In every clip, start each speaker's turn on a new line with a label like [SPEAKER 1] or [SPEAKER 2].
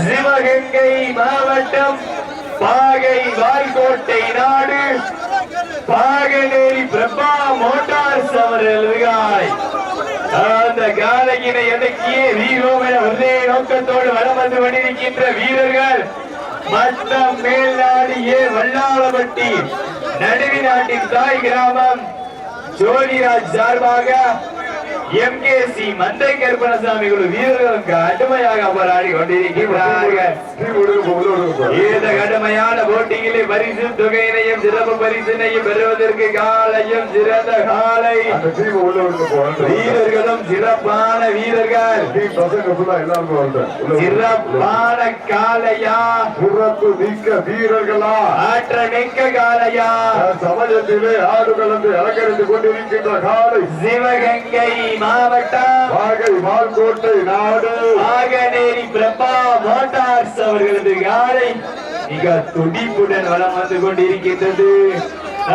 [SPEAKER 1] சிவகங்கை மாவட்டம் பாகை வாய்கோட்டை நாடு. பாகநேரி பிரபா மோட்டார்ஸ் அவர்கள் அந்த காலையினை அடக்கிய வீரோம் என ஒரே நோக்கத்தோடு வலம் வந்து கொண்டிருக்கின்ற வீரர்கள் மட்டம் மேல்நாடு ஏ வல்லாளப்பட்டி நடுவி நாட்டின் தாய் கிராமம் ஜோதிராஜ் சார்பாக எம்கேசி மந்தை கருப்பணசாமி குழு வீரர்கள் கடுமையாக போராடி கொண்டிருக்கிறார்கள் இந்த கடுமையான போட்டியிலே பரிசு தொகையினையும் சிறப்பு பரிசினையும் பெறுவதற்கு காலையும் சிறந்த காலை. வீரர்களும் சிறப்பான வீரர்கள். சிறப்பான காலையா?
[SPEAKER 2] சிறப்பு மிக்க வீரர்களா?
[SPEAKER 1] ஆற்றல் மிக்க காலையா
[SPEAKER 2] சமயத்திலே ஆடு கலந்து அலங்கரித்துக் கொண்டிருக்கின்ற காலை
[SPEAKER 1] சிவகங்கை மாவட்டம்
[SPEAKER 2] பாகை மால்கோட்டை நாடு.
[SPEAKER 1] ஆகநேரி பிரபா மோட்டார்ஸ் அவர்களது காலை மிக துடிப்புடன் வலம் வந்து கொண்டிருக்கின்றது.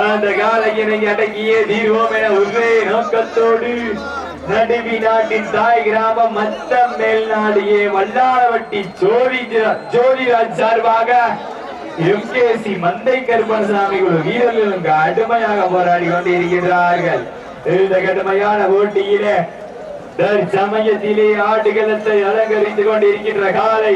[SPEAKER 1] அந்த காலையினை அடங்கிய தீர்வோம் என ஒரே நோக்கத்தோடு நடுவி நாட்டின் தாய் கிராமம் மத்தம் மேல்நாடியே வல்லாளவட்டி ஜோதி ஜோதிராஜ் சார்பாக எம்கேசி மந்தை கருப்பணசாமி குழு வீரர்களும் கடுமையாக போராடி கொண்டிருக்கிறார்கள். இந்த கடுமையான போட்டியிலே தற்சமயத்திலே ஆடுகளத்தை அலங்கரித்துக் கொண்டிருக்கின்ற காலை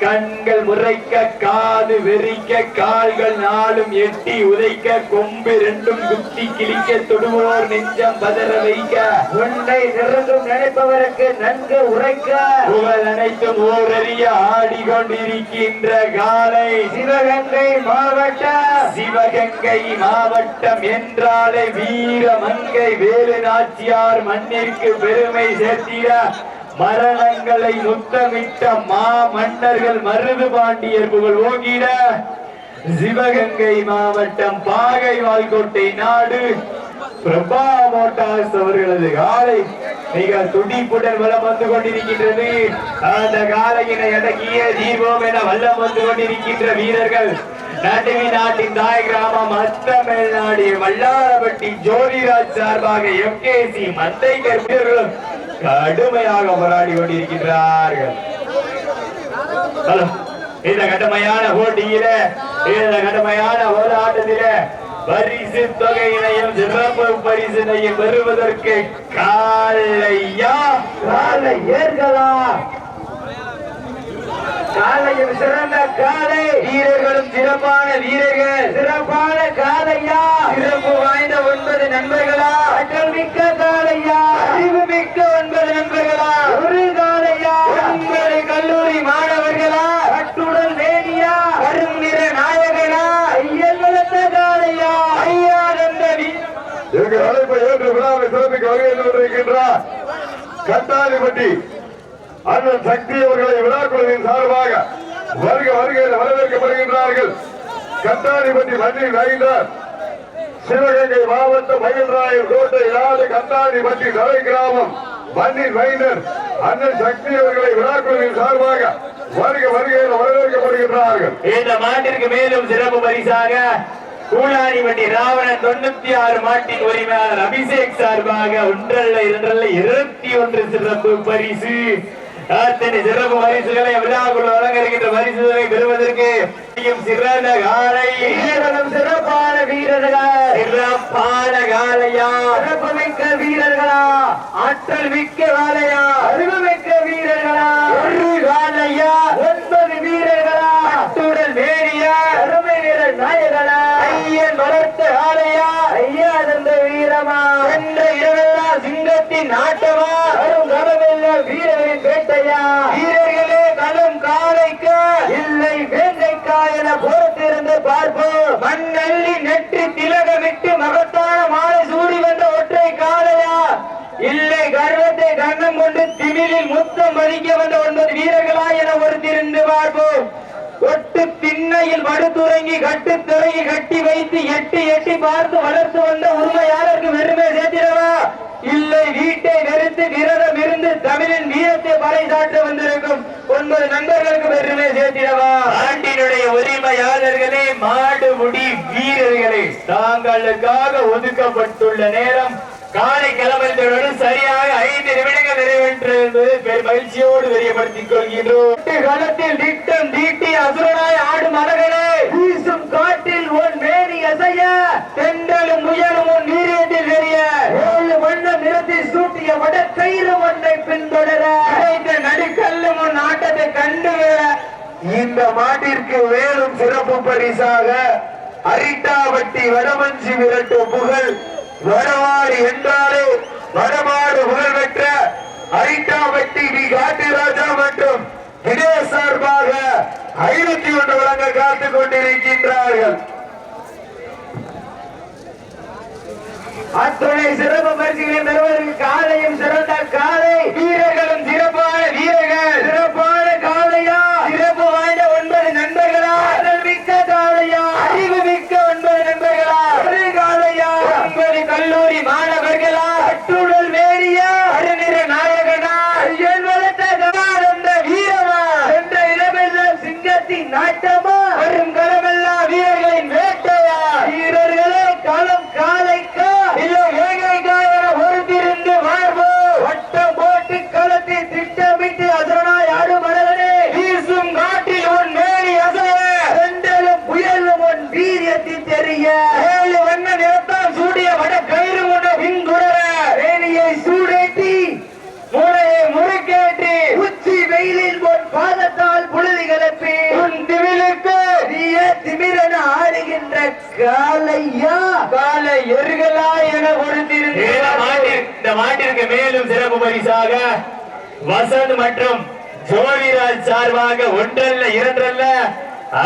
[SPEAKER 1] கண்கள் முறைக்க காது வெறிக்க கால்கள் நாளும் எட்டி உதைக்க கொம்பு ரெண்டும் குத்தி கிழிக்க தொடுவோர் நெஞ்சம் பதற வைக்க. உன்னை நிறந்தும் நினைப்பவருக்கு நன்கு உரைக்க. புகழ் அனைத்தும் ஓரறிய ஆடிக்கொண்டிருக்கின்ற காலை. சிவகங்கை மாவட்டம். சிவகங்கை மாவட்டம் என்றாலே வீரமங்கை. வேலு நாச்சியார் மண்ணிற்கு பெருமை சேர்த்திட. மரணங்களை முத்தமிட்ட மா மன்னர்கள் மருது பாண்டியர் புகழ் ஓங்கிட. சிவகங்கை மாவட்டம் பாகை வால்கோட்டை நாடு. பிரபா மோட்டார்ஸ் அவர்களது காலை மிக துடிப்புடன் வளம் வந்து கொண்டிருக்கின்றது. அந்த காலையினை அடக்கிய தீபம் என வல்லம் வந்து கொண்டிருக்கின்ற வீரர்கள். நடுவி நாட்டின் தாய் கிராமம் அத்தமிழ்நாடு வல்லாரப்பட்டி ஜோதிராஜ் சார்பாக எம்கேசி மந்தை வீரர்களும் கடுமையாக போராடி கொண்டிருக்கின்றார்கள். இந்த கடுமையான போட்டியில இந்த கடுமையான போராட்டத்தில பரிசு தொகையினையும் சிறப்பு பரிசினையும் பெறுவதற்கு காலையா? காலை ஏற்கலாம். காலையும் சிறந்த காலை. வீரர்களும் சிறப்பான வீரர்கள். சிறப்பான காலையா. சிறப்பு வாய்ந்த ஒன்பது நண்பர்களா. அற்றல் மிக்க காலையா. அறிவு மிக்க ஒன்பது நண்பர்களா. ஒரு காலையா. உங்களை கல்லூரி மாணவர்களா. கட்டுடல் வேணியா கரும் நிற நாயகனா. ஐயன் வளர்த்த காலையா. ஐயா என்ற
[SPEAKER 2] எங்கள் அழைப்பை ஏற்று விழாவை சிறப்பிக்க வருகை கொண்டிருக்கின்றார் கட்டாளிப்பட்டி அண்ணன் சக்தி அவர்களை விழாக்குழுவின் சார்பாக வருக வருகையில் வரவேற்கப்படுகின்றார்கள். கட்டாளிப்பட்டி மண்ணில் நகைந்தார் சிவகங்கை மாவட்டம் மயில்ராயர் கோட்டை நாடு கட்டாளிப்பட்டி தலை கிராமம் மண்ணின் மைந்தர் அண்ணன் சக்தி அவர்களை விழாக்குழுவின் சார்பாக வருக வருகையில் வரவேற்கப்படுகின்றார்கள்.
[SPEAKER 1] இந்த மாட்டிற்கு மேலும் சிறப்பு பரிசாக கூலாணிவண்டி ராவணன் தொண்ணூத்தி ஆறு மாட்டின் உரிமையாளர் அபிஷேக் சார்பாக ஒன்றல்ல இரண்டல்ல இருபத்தி ஒன்று சிறப்பு பரிசு. அத்தனை சிறப்பு பரிசுகளை விழாக்குள் வழங்கிருக்கின்ற பரிசுகளை பெறுவதற்கு சிறந்த காலை. வீரர்களும் சிறப்பான வீரர்களா? சிறப்பான காலையா? சிறப்பு மிக்க வீரர்களா? ஆற்றல் மிக்க காலையா? அறிவு மிக்க வீரர்களா? ஒரு காலையா? ஒன்பது வீரர்களா? அத்துடன் வேறியா அருமை நிற நாயகனா? ஐயன் வளர்த்த ஆலையா ஐயா தந்த வீரமா? என்ற இரவெல்லாம் சிங்கத்தின் ஆட்டமா? வீரர்களின் கனவெல்லாம் வேட்டையா? வீரர்களே களம் காலைக்கு இல்லை வேங்கைக்கா என பொறுத்திருந்து பார்ப்போம். மண்ணள்ளி நெற்றி திலகமிட்டு மகத்தான மாலை சூடி வந்த ஒற்றை காலையா இல்லை கர்வத்தை கண்ணம் கொண்டு திமிழில் முத்தம் மதிக்க வந்த ஒன்பது வீரர்களா என ஒருத்திருந்து பார்ப்போம். ஒட்டு திண்ணையில் படுத்துறங்கி கட்டு துறையை கட்டி வைத்து எட்டி எட்டி பார்த்து வளர்த்து வந்த உரிமையாளருக்கு வெறுமை சேர்த்திடவா? இல்லை வீட்டை வெறுத்து விரதம் இருந்து தமிழின் வீரத்தை பறைசாற்ற வந்திருக்கும் ஒன்பது நண்பர்களுக்கு பெருமை சேர்த்திடவா? ஆண்டினுடைய உரிமையாளர்களே மாடு முடி வீரர்களே
[SPEAKER 2] தாங்களுக்காக ஒதுக்கப்பட்டுள்ள நேரம் காலை கிளம்புவதோடு சரியாக ஐந்து நிமிடங்கள் நிறைவேற்று என்பது பெரும் மகிழ்ச்சியோடு தெரியப்படுத்திக் கொள்கின்றோம். களத்தில் திட்டம் தீட்டி அசுரனாய் ஆடும் அழகனே வீசும் காற்றில் உன் மேனி அசைய தென்றலும் முயலும்
[SPEAKER 3] இந்த மாட்டிற்கு மேலும் சிறப்பு பரிசாக அரிட்டாவட்டி வடமஞ்சி விரட்டு புகழ் வடமாடு என்றாலே வடமாடு புகழ் பெற்ற அரிட்டாவட்டி வி காட்டிராஜா மற்றும் தினேஷ் சார்பாக ஐநூத்தி ஒன்று வழங்க காத்துக் கொண்டிருக்கின்றார்கள்.
[SPEAKER 2] அத்துணை சிறப்பு பரிசுகளை பெறுவதற்கு காலையும் சிறந்த காலை. வீரர்களும் சிறப்பான வீரர்கள். சிறப்பான காலையா சிறப்பு வாய்ந்த ஒன்பது நண்பர்களா ஆற்றல் மிக்க காலையா அறிவு மிக்க ஒன்பது நண்பர்களா ஒரு காலையா ஒன்பது கல்லூரி மாணவர்களா கட்டுடல் வேறியா அருநிற நாயகனா என் வளர்த்த கமானந்த வீரமா என்ற இடமெல்லாம் சிங்கத்தின் நாட்டமா வரும் களமெல்லாம் வீரர்களின் வேட்டையா வீரர்களே களம் காலைக்கா இல்லை ஏகைக்கா என பொறுத்திருந்து வாழ்வோ வட்டம் போட்டு களத்தை திட்டமிட்டு அசனாய் ஆடும் அழகனே வீசும் காட்டில் உன் மேனி அசைய சென்றலும் புயலும் உன் வீரியத்தில் தெரிய ஏழு வண்ண நிறத்தால் சூடிய வட கயிறு உன பின்குடர வேணியை சூடேற்றி மூளையை முறுக்கேற்றி உச்சி வெயிலில் உன் பாதத்தால் புழுதி கிளப்பி உன் திமிலுக்கு நீய திமிரென ஆடுகின்ற காலையா? காலை எருகலா என பொறுத்திருந்து இந்த மாட்டிற்கு மேலும் சிறப்பு பரிசாக வசந்த் மற்றும் ஜோதிராஜ் சார்பாக ஒன்றல்ல இரண்டல்ல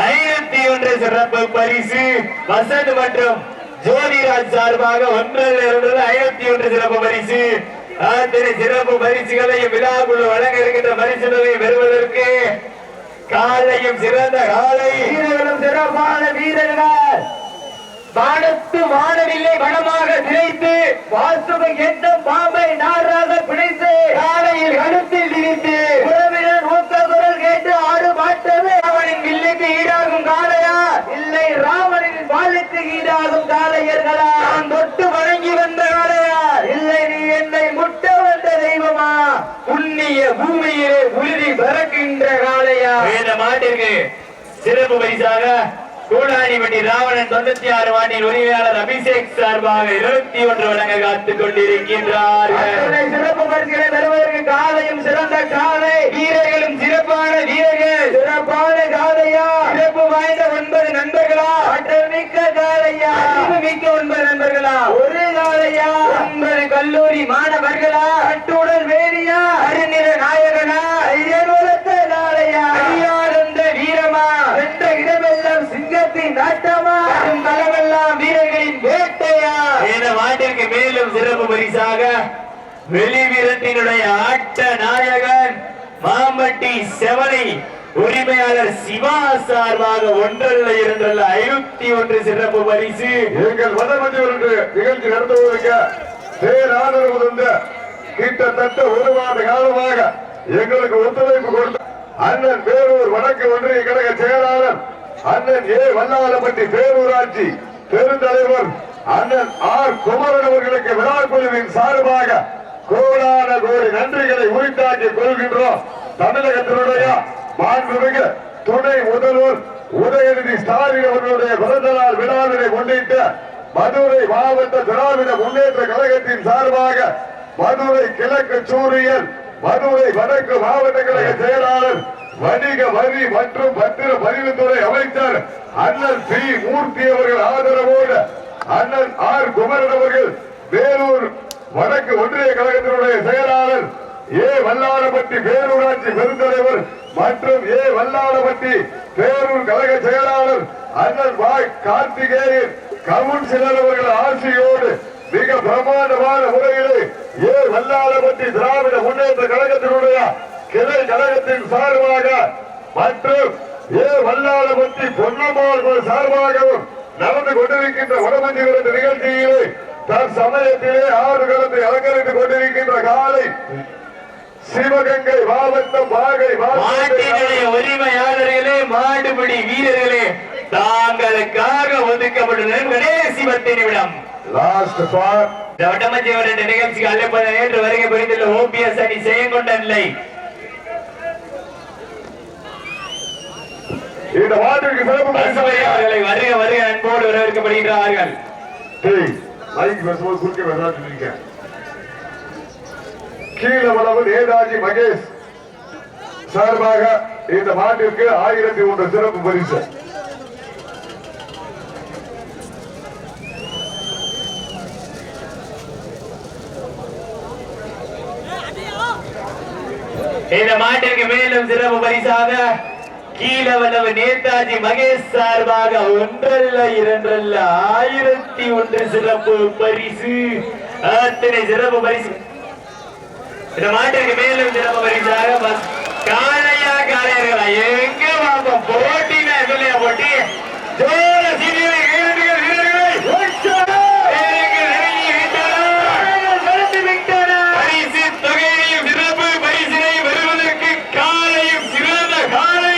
[SPEAKER 2] ஐநூத்தி ஒன்று சிறப்பு பரிசு. வசந்த் மற்றும் ஜோதிராஜ் சார்பாக ஒன்றல்ல இரண்டல்ல ஐநூத்தி ஒன்று சிறப்பு பரிசு. அத்தனை சிறப்பு பரிசுகளையும் விழாக்குழு வழங்க இருக்கின்ற பரிசுகளை பெறுவதற்கு காலையும் சிறந்த காலை. வீரர்களும் சிறப்பான வீரர்கள். வானத்து வானவில்லை வனமாக திரைத்து வாசுவை எந்த பாம்பை நாராக பிணைத்து காலையில் கழுத்தில் திரித்து உறவினர் மூத்த குரல் கேட்டு ஆடு மாட்டவே அவனின் வில்லுக்கு ஈடாகும் காளையா? இல்லை ராவணின் வாளுக்கு ஈடாகும் காளையர்களா? நான் தொட்டு வணங்கி வந்த காளையா? இல்லை நீ என்னை முட்ட வந்த தெய்வமா? புண்ணிய பூமியிலே உறுதி பறக்கின்ற காளையா? வேத மாட்டிற்கு சிறப்பு பரிசாக கூடாணிப்பட்டி ராவணன் தொண்ணூத்தி ஆறு வாண்டின் உரிமையாளர் அபிஷேக் சார்பாக இருபத்தி ஒன்று வழங்க காத்துக் கொண்டிருக்கின்றார்கள். சிறப்பு பரிசுகளை பெறுவதற்கு காலையும் சிறந்த காலை வீரர்களும் சிறப்பான வீரர்கள். சிறப்பான காலையா சிறப்பு வாய்ந்த ஒன்பது நண்பர்களா? ஆற்றல் மிக்க காலையா மிக்க ஒன்பது நண்பர்களா? ஒரு காலையா ஒன்பது கல்லூரி மாணவர்களா? கட்டுடல் வேணியா அருநிற நாயகனா? களமெல்லாம் வீரர்களின் வேட்டையா? இந்த மாட்டிற்கு மேலும் சிறப்பு பரிசாக வெளி வீரத்தினுடைய ஆட்ட நாயகன் மாம்பட்டி செவலை உரிமையாளர் சிவா சார்பாக ஒன்றல்ல இரண்டல்ல ஐநூத்தி ஒன்று சிறப்பு பரிசு.
[SPEAKER 3] எங்கள் வடமஞ்சி விரட்டு நிகழ்ச்சி நடத்துவதற்கு பேர் ஆதரவு தந்த கிட்டத்தட்ட ஒரு மாத காலமாக எங்களுக்கு ஒத்துழைப்பு கொடுத்த அண்ணன் பேரூர் வடக்கு ஒன்றிய கழக செயலாளர் அண்ணன் ஏ. வல்லாளப்பட்டி பேரூராட்சி பெருந்தலைவர் அண்ணன் ஆர். குமரன் அவர்களுக்கு விழா குழுவின் சார்பாக கோடான கோடி நன்றிகளை உயிர்த்தாக்கி கொள்கின்றோம். தமிழகத்தினுடைய மாண்புமிகு துணை முதல்வர் உதயநிதி ஸ்டாலின் அவர்களுடைய பிறந்த நாள் விழாவினை முன்னிட்டு மதுரை மாவட்ட திராவிட முன்னேற்ற கழகத்தின் சார்பாக மதுரை கிழக்கு சூரியன் மதுரை வடக்கு மாவட்ட கழக செயலாளர் வணிக வரி மற்றும் பத்திர பதிவுத்துறை அமைச்சர் அண்ணன் பி மூர்த்தி அவர்கள் ஆதரவோடு அண்ணன் ஆர். குமரன் அவர்கள் வேலூர் வடக்கு ஒன்றிய கழகத்தினுடைய செயலாளர் ஏ. வல்லாளப்பட்டி பேரூராட்சி பெருந்தலைவர் மற்றும் ஏ. வல்லாளப்பட்டி பேரூர் கழக செயலாளர் அண்ணன் வாய் கார்த்திகேயன் கவுன்சிலர் அவர்கள் ஆட்சியோடு மிக பிரமாண்டமான முறையிலே ஏ. வல்லாளப்பட்டி திராவிட முன்னேற்ற கழகத்தினுடைய கிளை கழகத்தின் சார்பாக மற்றும் ஏ வல்லாளப்பட்டி பொன்னம்மாள் சார்பாகவும் நடந்து கொண்டிருக்கின்ற வடமஞ்சி விரட்டு நிகழ்ச்சியிலே தற்சமயத்திலே ஆறு களத்தை அலங்கரித்துக் கொண்டிருக்கின்ற காலை சிவகங்கை மாவட்டம்
[SPEAKER 2] மாட்டினுடைய உரிமையாளர்களே மாடுபிடி வீரர்களே தாங்களுக்காக ஒதுக்கப்பட்டுள்ள கடைசி
[SPEAKER 1] கடைசி பத்து நிமிடம்
[SPEAKER 2] லாஸ்ட் ஃபார்
[SPEAKER 1] ரெண்டு நிகழ்ச்சிக்கு அழைப்பதை நேற்று வருகை புரிந்துள்ள ஓபிஎஸ் அணி செய்யங்கொண்ட நிலை.
[SPEAKER 2] இந்த மாட்டிற்கு சிறப்பு பரிசு
[SPEAKER 1] பசுமை அவர்களை வருக வருக அன்போடு வரவேற்கப்படுகின்றார்கள்.
[SPEAKER 2] டேய், மைக் பேசும்போது குறுக்க சொல்லியிருக்கேன். கீழவளவு நேதாஜி மகேஷ். சார்பாக இந்த மாட்டிற்கு ஆயிரத்தி ஒன்று சிறப்பு பரிசு.
[SPEAKER 1] இந்த மாட்டிற்கு மேலும் சிறப்பு பரிசாக கீழவனவு நேதாஜி மகேஷ் சார்பாக ஒன்றல்ல இரண்டல்ல ஆயிரத்தி ஒன்று சிறப்பு பரிசு. அத்தனை சிறப்பு பரிசு. இந்த மாட்டிற்கு மேலும் சிறப்பு பரிசாக பஸ் காளையா காளையர்களா எங்க பாப்போம் போட்டினா சொல்லியா போட்டி. ஜோர சீனியரை கைதட்டுங்கள் வீரர்களை வீரர்கள் நெருங்கி விட்டனர். பரிசு தொகையையும் சிறப்பு பரிசினை பெறுவதற்கு காலையும் சிறந்த காலை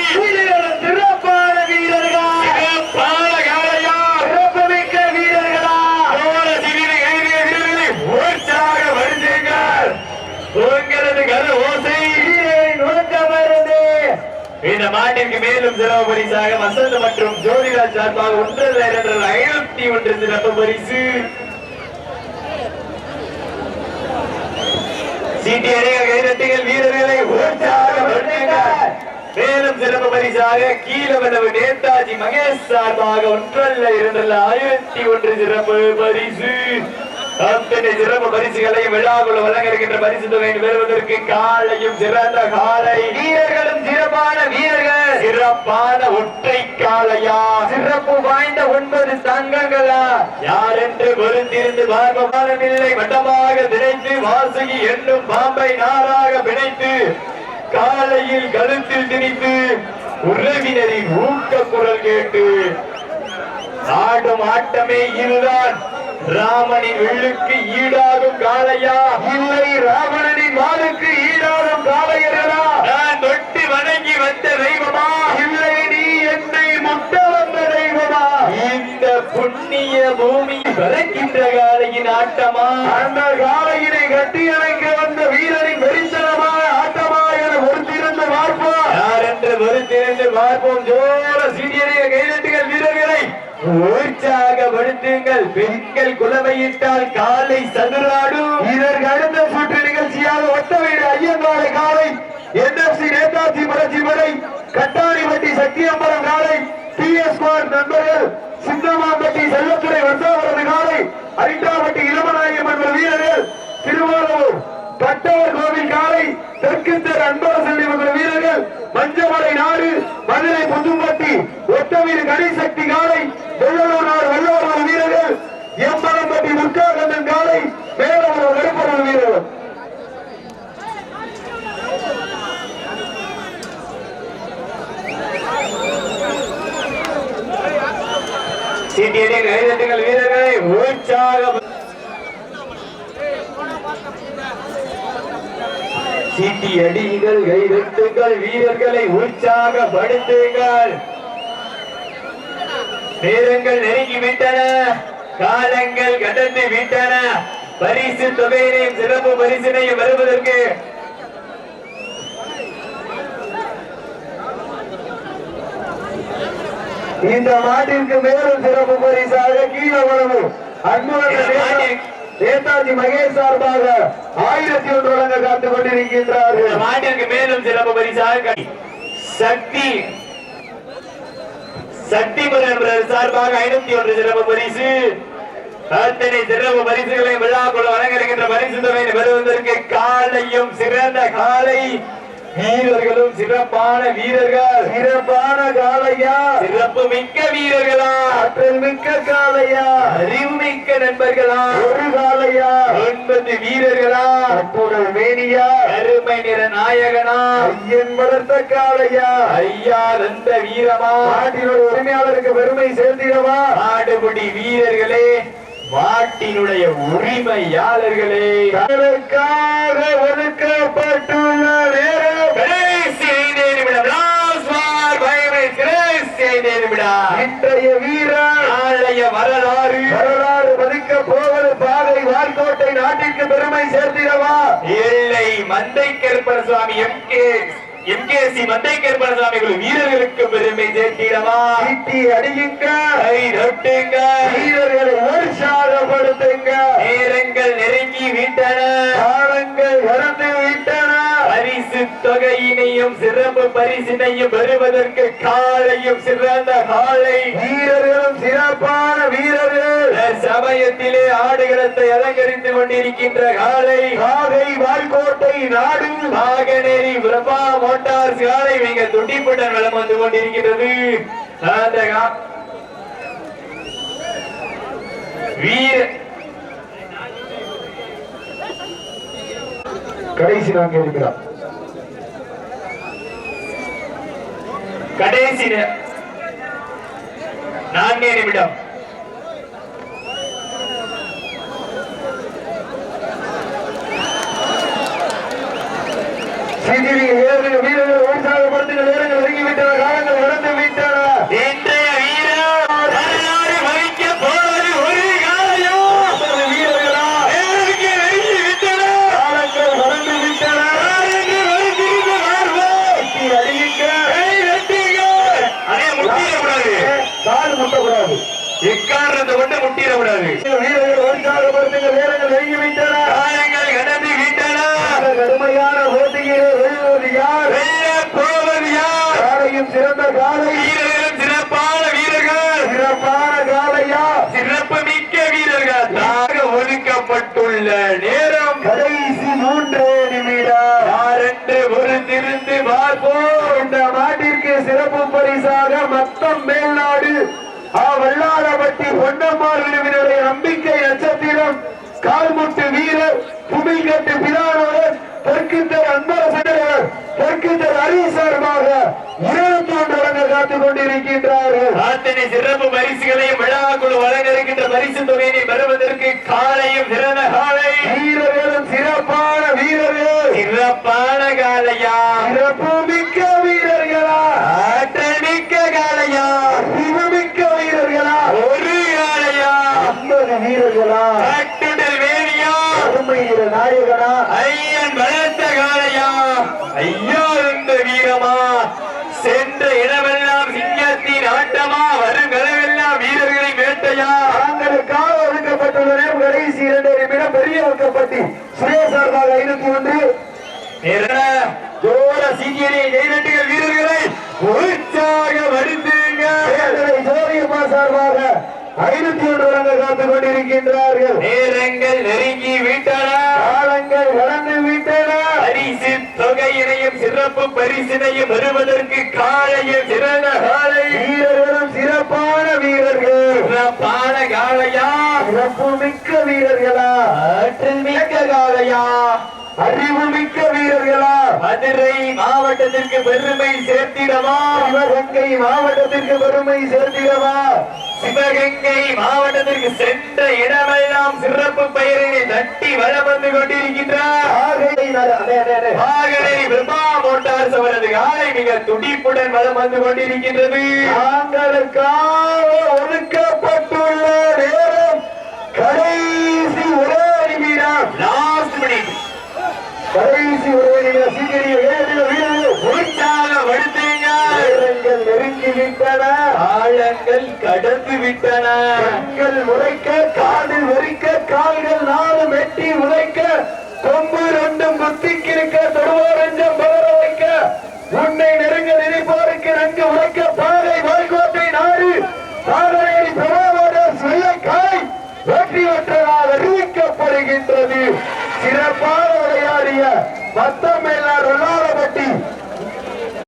[SPEAKER 1] சிறப்பான வீரர்களா சிறப்பான காலையா சிறப்புமிக்க வீரர்களா ஜோர சீனியரை கைதட்டுங்கள் வீரர்களை உற்சாக வருகிறீர்கள் உங்களது கரு ஓசை நுழைக்கமருந்து இந்த மேலும் சிறப்பு பரிசாக வசந்த மற்றும் ஜோதிராஜ் சார்பாக ஒன்றரை இரண்டரை ஐநூத்தி ஒன்று சிறப்பு பரிசு. சீட்டி அடைய கைதட்டுகள் வீரர்களை மேலும் சிறப்பு பரிசாக கீழவனவு நேதாஜி மகேஷ் சார்பாக ஒன்றல்ல இரண்டல்ல ஆயிரத்தி ஒன்று சிறப்பு பரிசு. அத்தனை சிறப்பு பரிசுகளை விழாக்குள் வழங்க இருக்கின்ற பரிசு தொகையை பெறுவதற்கு காலையும் சிறந்த காலை. வீரர்களும் சிறப்பான வீரர்கள். சிறப்பான ஒற்றை காளையா? சிறப்பு வாய்ந்த ஒன்பது தங்கங்களா? யார் என்று பொருந்திருந்து பார்ப்பமானமில்லை வட்டமாக திணைத்து வாசுகி என்னும் பாம்பை நாராக பிணைத்து காலையில் கழுத்தில் திணித்து உறவினரின் ஊக்க குரல் கேட்டு ஆடும் ஆட்டமே இதுதான். ராமனின் வில்லுக்கு ஈடாகும் காளையா? இல்லை ராவணனின் வாளுக்கு ஈடாகும் காளையரா நான் தொட்டு வணங்கி வந்த தெய்வமா? இல்லை நீ என்னை முட்ட வந்த தெய்வமா? இந்த புண்ணிய பூமி வளைக்கின்ற காளையின் ஆட்டமா? அந்த காளையினை கட்டி அணைக்க வந்த வீரரின் வெறித்தனமான ஆட்டமா என பொறுத்திருந்து பார்ப்போம் யார் என்று பொறுத்திருந்து பார்ப்போம் ஜோர சீனியரை கைதட்டுகள் வீரர்களை உற்சாகப்படுத்துங்கள் பெண்கள் குலவையிட்டால் காலை சதுராடும் இதற்கு அடுத்த சுற்று நிகழ்ச்சியாக ஒட்டவீடு ஐயங்காலை காலை என்எஃப்சி நேதாஜி புரட்சி படை கட்டாரிப்பட்டி சத்தியம்பரம் காலை டி எஸ் நண்பர்கள் சின்னமாம்பட்டி செல்லத்துறை வந்தாவரது காலை அரிட்டாப்பட்டி இளமநாயகம் என்ற வீரர்கள் திருவாரூர் கட்டவர் கோவில் காலை தெற்குத்தர் அன்பரசன் இவங்க வீரர்கள் மஞ்சமலை நாடு மதுரை புதும்பட்டி ஒட்டவீடு கனிசக்தி காலை வெள்ளலூர் நாடு வெள்ளவரம் வீரர்கள் எம்பலம்பட்டி முற்காகந்தன் காலை மேலவரம் நடுப்பரம் வீரர்கள் சீட்டியடி கைதட்டுங்கள் வீரர்களை உற்சாக சீட்டி அடிகள் கைதட்டுங்கள் வீரர்களை உற்சாகப்படுத்துங்கள். நேரங்கள் நெருங்கி விட்டன காலங்கள் கடந்து விட்டன. பரிசு தொகையினையும் சிறப்பு பரிசினையும் வருவதற்கு இந்த மாட்டிற்கு மேலும் சிறப்பு பரிசாக கீழவளவு அன்பு நேதாஜி மகேஷ் சார்பாக ஆயிரத்தி ஒன்று வழங்க காத்துக் கொண்டிருக்கின்றார்கள். மாட்டிற்கு மேலும் சிறப்பு பரிசாக சக்தி சக்தி சக்திபுரம் சார்பாக ஐநூத்தி ஒன்று சிறப்பு பரிசு. அத்தனை சிறப்பு பரிசுகளை விழாக்குள் வழங்க இருக்கின்ற பரிசு தொகையை பெறுவதற்கு காலையும் சிறந்த காலை வீரர்களும் சிறப்பான வீரர்கள். சிறப்பான காளையா. சிறப்பு மிக்க வீரர்களா. ஆற்றல் மிக்க காளையா. அறிவு மிக்க நண்பர்களா. ஒரு காளையா. ஒன்பது வீரர்களா. அற்புதம் மேனியா. அருமை நிற நாயகனா. ஐயன் வளர்த்த காளையா. ஐயா தந்த வீரமா. நாட்டினோட உரிமையாளருக்கு பெருமை சேர்த்திடவா. ஆடுபடி வீரர்களே. மாட்டினுடைய உரிமையாளர்களே. அதற்காக ஒதுக்கப்பட்டுள்ள நேரம் ஐந்தே நிமிடம் இன்றைய வீரர் நாளைய வரலாறு.
[SPEAKER 2] வரலாறு மதிக்க போவது பாதை வார்கோட்டை நாட்டிற்கு பெருமை சேர்த்திடவா?
[SPEAKER 1] இல்லை மந்தை Karuppanaswamy M K M K C மந்தை வீரர்களுக்கு பெருமை சேர்த்திடவா?
[SPEAKER 2] ஈட்டி அடியுங்க.
[SPEAKER 1] கை தட்டுங்க
[SPEAKER 2] வீரர்களை உற்சாகப்படுத்துங்க
[SPEAKER 1] நேரங்கள் நெருங்கி விட்டன.
[SPEAKER 2] காலங்கள் கடந்து விட்டன.
[SPEAKER 1] பரிசு தொகையினையும் சிறப்பு பரிசினையும் பெறுவதற்கு காலையும் சிறந்த காலை.
[SPEAKER 2] வீரர்களும் சிறப்பான வீரர்கள்.
[SPEAKER 1] சமயத்திலே ஆடுகளத்தை அலங்கரித்துக் கொண்டிருக்கின்ற காலை.
[SPEAKER 2] காகை வால்கோட்டை நாடு.
[SPEAKER 1] நாகநேரி பிரபா மோட்டார்ஸ் சாலை மிக துண்டிப்புடன் வளம் வந்து கொண்டிருக்கிறது. அந்த வீர.
[SPEAKER 2] கடைசி நாங்க இருக்கிறோம்
[SPEAKER 1] கடைசி நான்கே நிமிடம்.
[SPEAKER 2] சிதிரி நெருங்கிவிட்டன காலங்கள் கடந்து விட்டன.
[SPEAKER 1] இன்றைய வீரர் வரலாறு வகிக்க போவது ஒரு
[SPEAKER 2] பத்து வீரர்களா
[SPEAKER 1] நேருக்கு நெருங்கி விட்டன.
[SPEAKER 2] காலங்கள் கடந்து விட்டன.
[SPEAKER 1] காலங்கள் மார்போம்.
[SPEAKER 2] ஈட்டி அடியுங்க
[SPEAKER 1] கை தட்டுங்க. அண்ணே, முட்டிடக்கூடாது.
[SPEAKER 2] கால் முட்டக்கூடாது.
[SPEAKER 1] எக்காரணத்தை கொண்டு முட்டிடக்கூடாது.
[SPEAKER 2] வீரர்கள் உற்சாகப்படுத்துங்கள் நேரங்கள் நெருங்கிவிட்டன
[SPEAKER 1] காலங்கள் கடந்து விட்டன
[SPEAKER 2] இந்த கடுமையான போட்டியிலே வெல்வது யார்
[SPEAKER 1] வெல்லப் போவது யார்
[SPEAKER 2] காலையும் சிறந்த காலை
[SPEAKER 1] வீரர்களும் சிறப்பான வீரர்கள்.
[SPEAKER 2] சிறப்பான காலையா?
[SPEAKER 1] சிறப்பு மிக்க வீரர்கள். தாக ஒதுக்கப்பட்டுள்ள நேரம்.
[SPEAKER 2] கடைசி மூன்றே நிமிடம்.
[SPEAKER 1] யாரென்று பொறுத்திருந்து பார்ப்போம்.
[SPEAKER 2] இந்த மாட்டிற்கு சிறப்பு பரிசாக மத்தம் மேல்நாடு ஆ வல்லாளப்பட்டி பொன்னம்மாள் விருவினுடைய நம்பிக்கை நட்சத்திரம் கால்முட்டு வீரர் புமிழ்கட்டு பிதானவர் தெற்குத்தர் அன்பரசர் தெற்குத்தர் அரி சார்பாக இருபத்தி ஒன்று வழங்க காத்துக் கொண்டிருக்கின்றார்கள்.
[SPEAKER 1] அத்தனை சிறப்பு பரிசுகளையும் விழாக்குழு வழங்க இருக்கின்ற பரிசு தொகையினை பெறுவதற்கு காலையும் சிறந்த காலை.
[SPEAKER 2] வீரர்களும் சிறப்பான வீரர்கள்.
[SPEAKER 1] சிறப்பான காலையா.
[SPEAKER 2] சிறப்பு மிக்க வீரர்களா.
[SPEAKER 1] ஆற்றல் மிக்க காலையா.
[SPEAKER 2] மிக்க வீரர்களா.
[SPEAKER 1] ஒரு காலையா.
[SPEAKER 2] ஐம்பது வீரர்களா.
[SPEAKER 1] கட்டுடல் வேணியா.
[SPEAKER 2] நாயகனா.
[SPEAKER 1] ஐயன் காலையா ஐயா இந்த வீரமா? சென்ற இடமெல்லாம் சிங்கத்தின் ஆட்டமா? வரும் களவெல்லாம் வீரர்களை வேட்டையா?
[SPEAKER 2] தாங்களுக்காக ஒதுக்கப்பட்டுள்ள நேரம் கடைசி இரண்டு நிமிடம் பெரிய ஒதுக்கப்பட்டி சுரேஷ் சார்பாக ஐநூத்தி ஒன்று.
[SPEAKER 1] ஜோர சீக்கியரை ஜெயலட்டுகள் வீரர்களை
[SPEAKER 2] பேரலை ஜோதியம்மா சார்பாக ஐநூத்தி ஒன்று வழங்க காத்துக் கொண்டிருக்கின்றார்கள்.
[SPEAKER 1] நேரங்கள் நெருங்கி விட்டன.
[SPEAKER 2] காலங்கள் வளர்ந்து விட்டன.
[SPEAKER 1] பரிசு தொகையினையும் சிறப்பு பரிசினையும் பெறுவதற்கு காலையும் சிறந்த காலை.
[SPEAKER 2] வீரர்களும் சிறப்பான வீரர்கள்.
[SPEAKER 1] சிறப்பான காலையா
[SPEAKER 2] சிறப்பு மிக்க வீரர்களா?
[SPEAKER 1] ஆற்றல் மிக்க காலையா
[SPEAKER 2] அறிவு மிக்க வீரர்களா?
[SPEAKER 1] மதுரை மாவட்டத்திற்கு பெருமை சேர்த்திடவா?
[SPEAKER 2] சிவகங்கை மாவட்டத்திற்கு பெருமை சேர்த்திடவா?
[SPEAKER 1] சிவகங்கை மாவட்டத்திற்கு சென்ற இடமெல்லாம் சிறப்பு பெயரினை தட்டி வளம் வந்து கொண்டிருக்கின்றார். பிரம்மா மோட்டார்ஸ் அவரது காலை மிக துடிப்புடன் வளம் வந்து கொண்டிருக்கின்றது.
[SPEAKER 2] தாங்களுக்காக ஒதுக்கப்பட்டுள்ள நேரம் கடைசி ஆழங்கள் கடந்து
[SPEAKER 1] விட்டன. கண்கள்
[SPEAKER 2] முறைக்க காது முறிக்க கால்கள் வெட்டி உழைக்க
[SPEAKER 1] கொம்பு
[SPEAKER 2] ரெண்டும் உன்னை நெருங்க நினைப்போருக்கு
[SPEAKER 1] நன்கு உழைக்க பாறை
[SPEAKER 2] வாய்கோட்டை நாடு பாறையை பிரபாவோட காய் வெற்றி ஒற்றனால் அறிவிக்கப்படுகின்றது. சிறப்பாக விளையாடிய மத்த